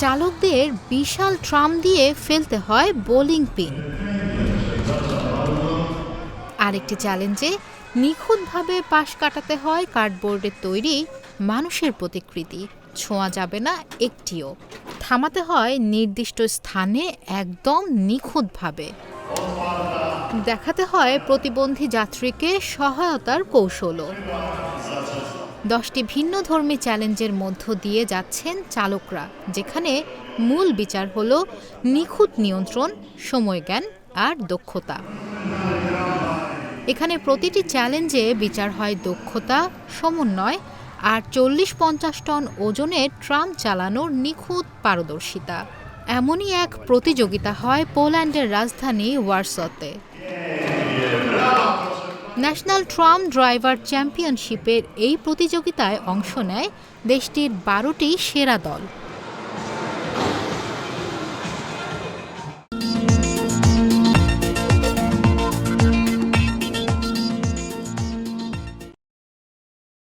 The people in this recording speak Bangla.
চালকদের বিশাল ট্রাম দিয়ে ফেলতে হয় বোলিং পিন। আরেকটি চ্যালেঞ্জে নিখুঁতভাবে পাশ কাটাতে হয় কার্ডবোর্ডের তৈরি মানুষের প্রতিকৃতি। ছোঁয়া যাবে না একটিও। থামাতে হয় নির্দিষ্ট স্থানে একদম নিখুঁতভাবে। দেখাতে হয় প্রতিবন্ধী যাত্রীকে সহায়তার কৌশলও। দশটি ভিন্ন ধর্মী চ্যালেঞ্জের মধ্য দিয়ে যাচ্ছেন চালকরা, যেখানে মূল বিচার হল নিখুঁত নিয়ন্ত্রণ, সময়জ্ঞান আর দক্ষতা। এখানে প্রতিটি চ্যালেঞ্জে বিচার হয় দক্ষতা, সমন্বয় আর চল্লিশ পঞ্চাশ টন ওজনের ট্রাম চালানোর নিখুঁত পারদর্শিতা। এমনই এক প্রতিযোগিতা হয় পোল্যান্ডের রাজধানী ওয়ার্সতে। ন্যাশনাল ট্রাম ড্রাইভার চ্যাম্পিয়নশিপের এই প্রতিযোগিতায় অংশ নেয় দেশটির বারোটি সেরা দল।